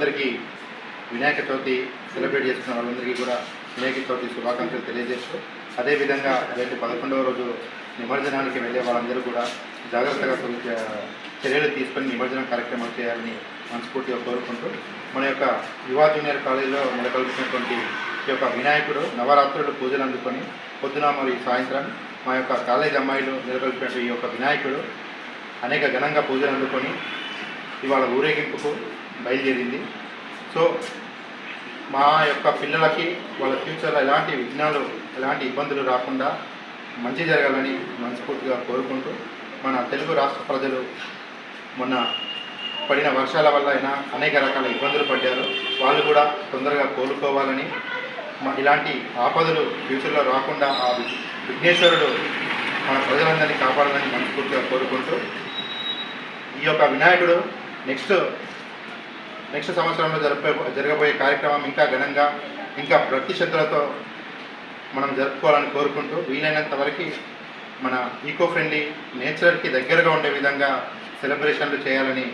అందరికీ వినాయక చవితి సెలబ్రేట్ చేసుకున్న వాళ్ళందరికీ కూడా వినాయక చవితి శుభాకాంక్షలు తెలియజేస్తూ అదేవిధంగా రేపు పదకొండవ రోజు నిమజ్జనానికి వెళ్ళే వాళ్ళందరూ కూడా జాగ్రత్తగా చర్యలు తీసుకొని నిమజ్జనం కార్యక్రమాలు చేయాలని మనస్ఫూర్తిగా కోరుకుంటూ మన యొక్క యువ జూనియర్ కాలేజీలో నెలకొల్పినటువంటి ఈ యొక్క వినాయకుడు నవరాత్రులు పూజలు అందుకొని పొద్దున మరియు సాయంత్రం మా యొక్క కాలేజ్ అమ్మాయిలు నెలకొల్పినటువంటి ఈ యొక్క వినాయకుడు అనేక ఘనంగా పూజలు అందుకొని ఇవాళ ఊరేగింపుకు బయలుదేరింది. సో మా యొక్క పిల్లలకి వాళ్ళ ఫ్యూచర్లో ఎలాంటి విఘ్నాలు ఎలాంటి ఇబ్బందులు రాకుండా మంచి జరగాలని మనస్ఫూర్తిగా కోరుకుంటూ మన తెలుగు రాష్ట్ర ప్రజలు మొన్న పడిన వర్షాల వల్ల అయినా అనేక రకాల ఇబ్బందులు పడ్డారు. వాళ్ళు కూడా తొందరగా కోలుకోవాలని ఇలాంటి ఆపదలు ఫ్యూచర్లో రాకుండా ఆ విఘ్నేశ్వరుడు మన ప్రజలందరినీ కాపాడాలని మనస్ఫూర్తిగా కోరుకుంటూ ఈ యొక్క వినాయకుడు నెక్స్ట్ నెక్స్ట్ సంవత్సరంలో జరిపే జరగబోయే కార్యక్రమం ఇంకా ఘనంగా ఇంకా ప్రతిశతలతో మనం జరుపుకోవాలని కోరుకుంటూ వీలైనంత వరకు మన ఈకో ఫ్రెండ్లీ నేచర్కి దగ్గరగా ఉండే విధంగా సెలబ్రేషన్లు చేయాలని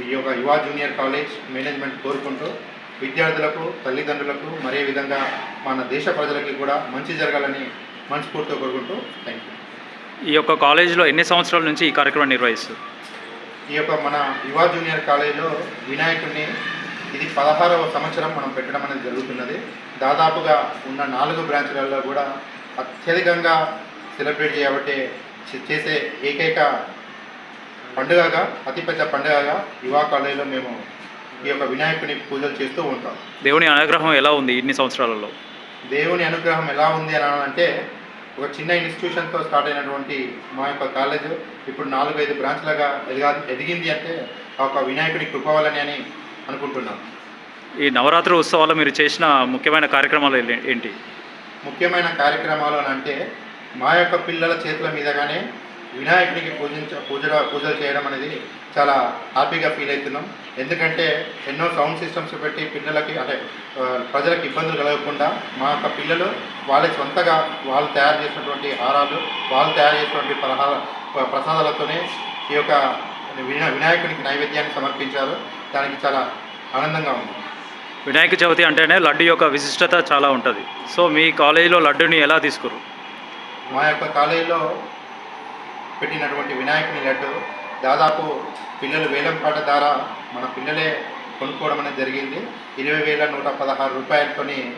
ఈ యొక్క యువ జూనియర్ కాలేజ్ మేనేజ్మెంట్ కోరుకుంటూ విద్యార్థులకు తల్లిదండ్రులకు మరే విధంగా మన దేశ ప్రజలకి కూడా మంచి జరగాలని మనస్ఫూర్తిగా కోరుకుంటూ థ్యాంక్ యూ ఈ యొక్క కాలేజీలో ఎన్ని సంవత్సరాల నుంచి ఈ కార్యక్రమం నిర్వహిస్తుంది ఈ యొక్క మన యువ జూనియర్ కాలేజీలో వినాయకుడిని ఇది పదహారవ సంవత్సరం మనం పెట్టడం అనేది జరుగుతున్నది. దాదాపుగా ఉన్న నాలుగు బ్రాంచ్లలో కూడా అత్యధికంగా సెలబ్రేట్ చేయబట్టే చేసే ఏకైక పండుగగా అతిపెద్ద పండుగగా యువ కాలేజీలో మేము ఈ యొక్క వినాయకుని పూజలు చేస్తూ ఉంటాం. దేవుని అనుగ్రహం ఎలా ఉంది ఇన్ని సంవత్సరాలలో? దేవుని అనుగ్రహం ఎలా ఉంది అని అంటే ఒక చిన్న ఇన్స్టిట్యూషన్తో స్టార్ట్ అయినటువంటి మా యొక్క కాలేజ్ ఇప్పుడు నాలుగైదు బ్రాంచ్లుగా ఎదిగా ఎదిగింది అంటే ఆ ఒక వినాయకుడి కృప వల్లనే అని అనుకుంటున్నాం. ఈ నవరాత్రి ఉత్సవాల్లో మీరు చేసిన ముఖ్యమైన కార్యక్రమాలు ఏంటి? ముఖ్యమైన కార్యక్రమాలు అని అంటే మా యొక్క పిల్లల చేతుల మీదగానే వినాయకుడికి పూజించ పూజ పూజలు చేయడం అనేది చాలా హ్యాపీగా ఫీల్ అవుతున్నాం. ఎందుకంటే ఎన్నో సౌండ్ సిస్టమ్స్ పెట్టి పిల్లలకి అంటే ప్రజలకు ఇబ్బందులు కలగకుండా మా యొక్క పిల్లలు వాళ్ళ సొంతగా వాళ్ళు తయారు చేసినటువంటి హారాలు వాళ్ళు తయారు చేసినటువంటి ప్రహార ప్ర- ప్రసాదాలతోనే ఈ యొక్క వినా వినాయకునికి నైవేద్యాన్ని సమర్పించారు. దానికి చాలా ఆనందంగా ఉంది. వినాయక చవితి అంటేనే లడ్డు యొక్క విశిష్టత చాలా ఉంటుంది. సో మీ కాలేజీలో లడ్డుని ఎలా తీసుకురు? మా యొక్క కాలేజీలో పెట్టినటువంటి వినాయకుని లడ్డు దాదాపు పిల్లలు వేలంపాట ద్వారా మన పిల్లలే కొనుక్కోవడం అనేది జరిగింది. ఇరవై వేల నూట పదహారు రూపాయలతోని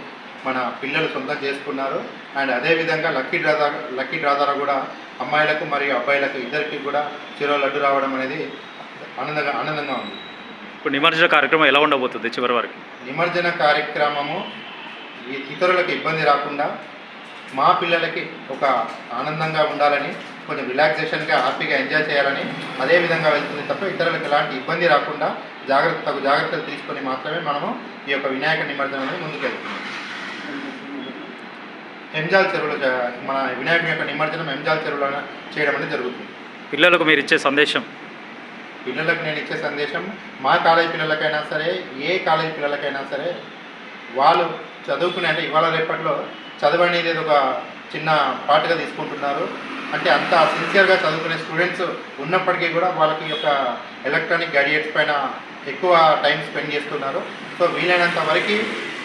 మన పిల్లలు సొంతం చేసుకున్నారు. అండ్ అదేవిధంగా లక్కీ డ్రా ద్వారా లక్కీ డ్రా ద్వారా కూడా అమ్మాయిలకు మరియు అబ్బాయిలకు ఇద్దరికి కూడా చిరో లడ్డు రావడం అనేది ఆనందంగా ఆనందంగా ఉంది. ఇప్పుడు నిమజ్జన కార్యక్రమం ఎలా ఉండబోతుంది చివరి వరకు? నిమజ్జన కార్యక్రమము ఈ- ఇతరులకు ఇబ్బంది రాకుండా మా పిల్లలకి ఒక ఆనందంగా ఉండాలని కొంచెం రిలాక్సేషన్గా హ్యాపీగా ఎంజాయ్ చేయాలని అదే విధంగా వెళ్తుంది తప్ప ఇతరులకు ఎలాంటి ఇబ్బంది రాకుండా జాగ్రత్త తగు జాగ్రత్తలు తీసుకొని మాత్రమే మనము ఈ యొక్క వినాయక నిమజ్జనం అనేది ముందుకెళ్తున్నాం ఎంజాల్ చెరువులో మన వినాయకుని యొక్క నిమజ్జనం ఎంజాల్ చెరువులో చేయడం అనేది జరుగుతుంది. పిల్లలకు మీరు ఇచ్చే సందేశం? పిల్లలకు నేను ఇచ్చే సందేశం మా కాలేజీ పిల్లలకైనా సరే ఏ కాలేజీ పిల్లలకైనా సరే వాళ్ళు చదువుకునే అంటే ఇవాళ రేపట్లో చదువు అనేది ఏదో ఒక చిన్న పాటుగా తీసుకుంటున్నారు. అంటే అంత సిన్సియర్గా చదువుకునే స్టూడెంట్స్ ఉన్నప్పటికీ కూడా వాళ్ళకి ఈ యొక్క ఎలక్ట్రానిక్ గ్యాడియట్స్ పైన ఎక్కువ టైం స్పెండ్ చేస్తున్నారు. సో వీలైనంత వరకు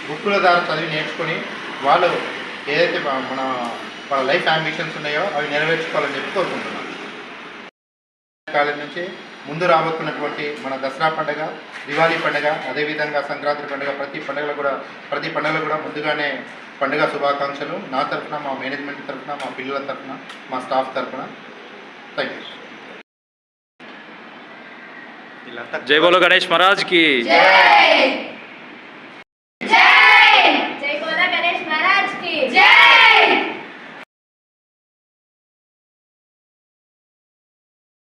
బుక్కుల ద్వారా చదివి నేర్చుకొని వాళ్ళు ఏదైతే మన వాళ్ళ లైఫ్ అంబిషన్స్ ఉన్నాయో అవి నెరవేర్చుకోవాలని చెప్పి కోరుకుంటున్నాను. కాలేజ్ నుంచి ముందు రాబోతున్నటువంటి మన దసరా పండుగ దివాళీ పండుగ అదేవిధంగా సంక్రాంతి పండుగ ప్రతి పండుగలు కూడా ప్రతి పండుగలు కూడా ముందుగానే పండుగ శుభాకాంక్షలు. నా తరఫున మా మేనేజ్మెంట్ తరఫున మా పిల్లల తరఫున మా స్టాఫ్ తరఫున. థ్యాంక్ యూ జై బోలో గణేష్ మహారాజ్కి.